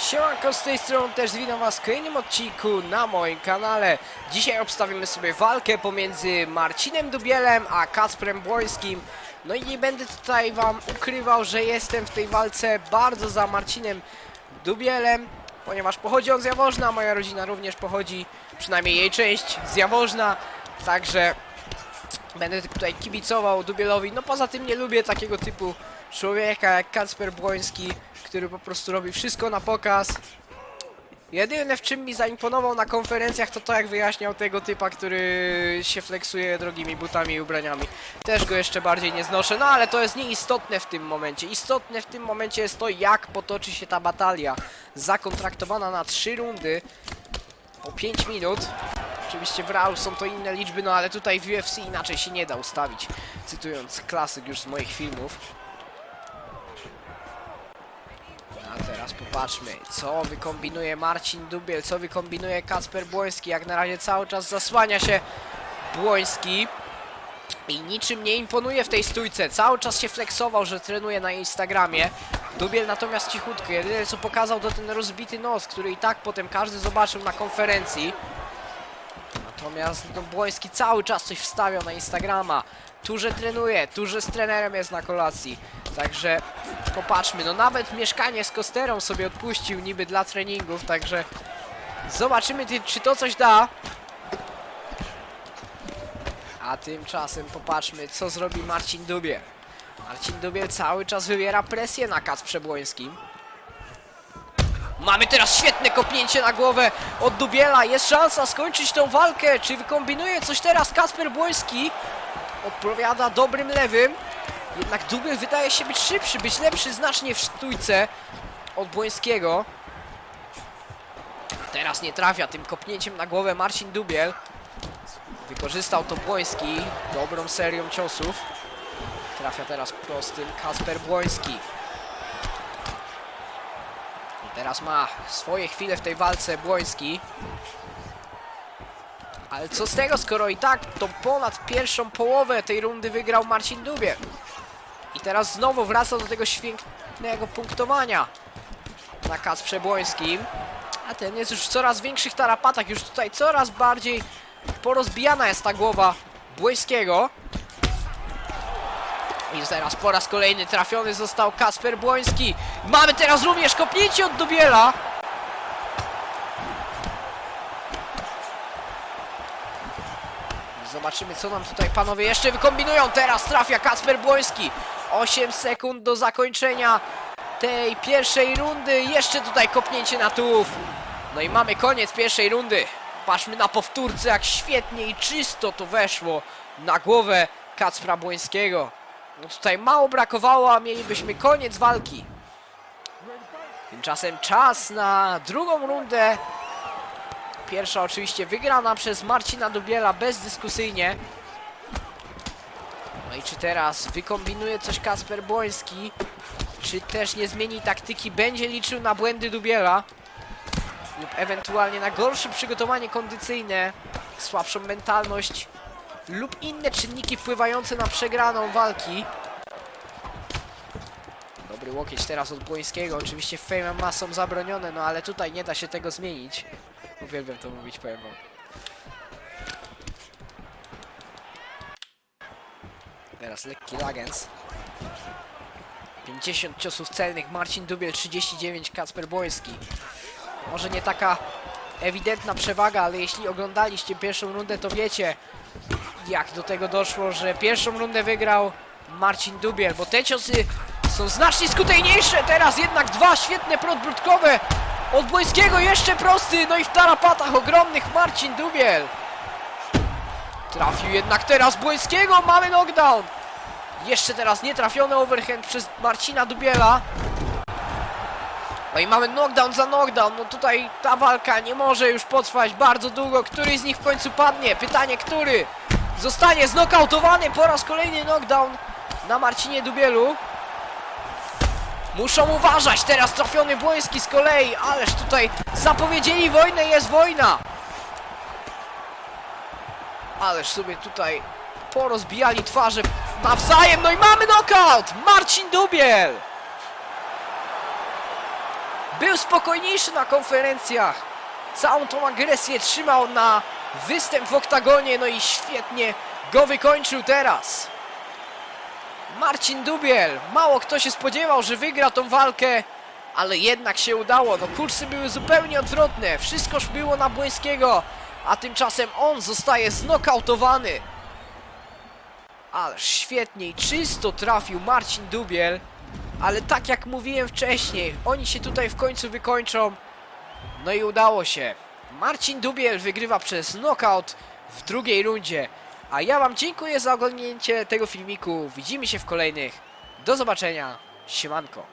Siemanko, z tej strony też witam was w kolejnym odcinku na moim kanale. Dzisiaj obstawimy sobie walkę pomiędzy Marcinem Dubielem a Kacprem Błońskim. No i nie będę tutaj wam ukrywał, że jestem w tej walce bardzo za Marcinem Dubielem, ponieważ pochodzi on z Jaworzna, moja rodzina również pochodzi, przynajmniej jej część z Jaworzna, także będę tutaj kibicował Dubielowi. No poza tym nie lubię takiego typu człowieka jak Kacper Błoński, który po prostu robi wszystko na pokaz. Jedyne w czym mi zaimponował na konferencjach to to jak wyjaśniał tego typa, który się flexuje drogimi butami i ubraniami. Też go jeszcze bardziej nie znoszę, no ale to jest nieistotne w tym momencie. Istotne w tym momencie jest to jak potoczy się ta batalia. Zakontraktowana na 3 rundy po 5 minut. Oczywiście w Raw są to inne liczby, no ale tutaj w UFC inaczej się nie da ustawić. Cytując klasyk już z moich filmów. A teraz popatrzmy, co wykombinuje Marcin Dubiel, co wykombinuje Kacper Błoński. Jak na razie cały czas zasłania się Błoński. I niczym nie imponuje w tej stójce. Cały czas się flexował, że trenuje na Instagramie. Dubiel natomiast cichutko. Jedyne co pokazał to ten rozbity nos, który i tak potem każdy zobaczył na konferencji. Natomiast no, Błoński cały czas coś wstawiał na Instagrama. Tu, że trenuje, tu, że z trenerem jest na kolacji. Także popatrzmy, no nawet mieszkanie z kosterą sobie odpuścił niby dla treningów, także zobaczymy czy to coś da. A tymczasem popatrzmy co zrobi Marcin Dubiel. Marcin Dubiel cały czas wywiera presję na Kacprze Błońskim. Mamy teraz świetne kopnięcie na głowę od Dubiela. Jest szansa skończyć tą walkę. Czy wykombinuje coś teraz Kasper Błoński? Odpowiada dobrym lewym. Jednak Dubiel wydaje się być szybszy, być lepszy znacznie w sztujce od Błońskiego. Teraz nie trafia tym kopnięciem na głowę Marcin Dubiel. Wykorzystał to Błoński dobrą serią ciosów. Trafia teraz prostym Kasper Błoński. Teraz ma swoje chwile w tej walce Błoński. Ale co z tego, skoro i tak to ponad pierwszą połowę tej rundy wygrał Marcin Dubiel. I teraz znowu wraca do tego świetnego punktowania na Kacprze Błońskim. A ten jest już w coraz większych tarapatach, już tutaj coraz bardziej porozbijana jest ta głowa Błońskiego. I teraz po raz kolejny trafiony został Kasper Błoński. Mamy teraz również kopnięcie od Dubiela. Zobaczymy co nam tutaj panowie jeszcze wykombinują. Teraz trafia Kasper Błoński. 8 sekund do zakończenia tej pierwszej rundy. Jeszcze tutaj kopnięcie na tułów. No i mamy koniec pierwszej rundy. Patrzmy na powtórce, jak świetnie i czysto to weszło na głowę Kacpra Błońskiego. No tutaj mało brakowało, a mielibyśmy koniec walki. Tymczasem czas na drugą rundę. Pierwsza oczywiście wygrana przez Marcina Dubiela bezdyskusyjnie. No i czy teraz wykombinuje coś Kasper Błoński? Czy też nie zmieni taktyki? Będzie liczył na błędy Dubiela? Lub ewentualnie na gorsze przygotowanie kondycyjne, słabszą mentalność lub inne czynniki wpływające na przegraną walki. Dobry łokieć teraz od Błońskiego. Oczywiście w Fame MMA są zabronione, no ale tutaj nie da się tego zmienić. Uwielbiam to mówić, powiem wam. Teraz lekki lagens. 50 ciosów celnych, Marcin Dubiel 39, Kacper Błoński. Może nie taka ewidentna przewaga, ale jeśli oglądaliście pierwszą rundę, to wiecie jak do tego doszło, że pierwszą rundę wygrał Marcin Dubiel, bo te ciosy są znacznie skuteczniejsze. Teraz jednak dwa świetne podbródkowe od Błońskiego, jeszcze prosty, no i w tarapatach ogromnych Marcin Dubiel. Trafił jednak teraz Błońskiego, mamy knockdown. Jeszcze teraz nietrafiony overhand przez Marcina Dubiela. No i mamy knockdown za knockdown. No tutaj ta walka nie może już potrwać bardzo długo. Który z nich w końcu padnie? Pytanie, który zostanie znokautowany po raz kolejny knockdown na Marcinie Dubielu. Muszą uważać, teraz trafiony Błoński z kolei, ależ tutaj zapowiedzieli wojnę, jest wojna. Ależ sobie tutaj porozbijali twarze nawzajem, no i mamy knockout! Marcin Dubiel! Był spokojniejszy na konferencjach. Całą tą agresję trzymał na występ w oktagonie, no i świetnie go wykończył teraz. Marcin Dubiel, mało kto się spodziewał, że wygra tą walkę, ale jednak się udało. No kursy były zupełnie odwrotne, wszystko było na Błońskiego, a tymczasem on zostaje znokautowany. Ależ świetnie i czysto trafił Marcin Dubiel, ale tak jak mówiłem wcześniej, oni się tutaj w końcu wykończą. No i udało się. Marcin Dubiel wygrywa przez knockout w drugiej rundzie. A ja wam dziękuję za oglądnięcie tego filmiku. Widzimy się w kolejnych. Do zobaczenia. Siemanko.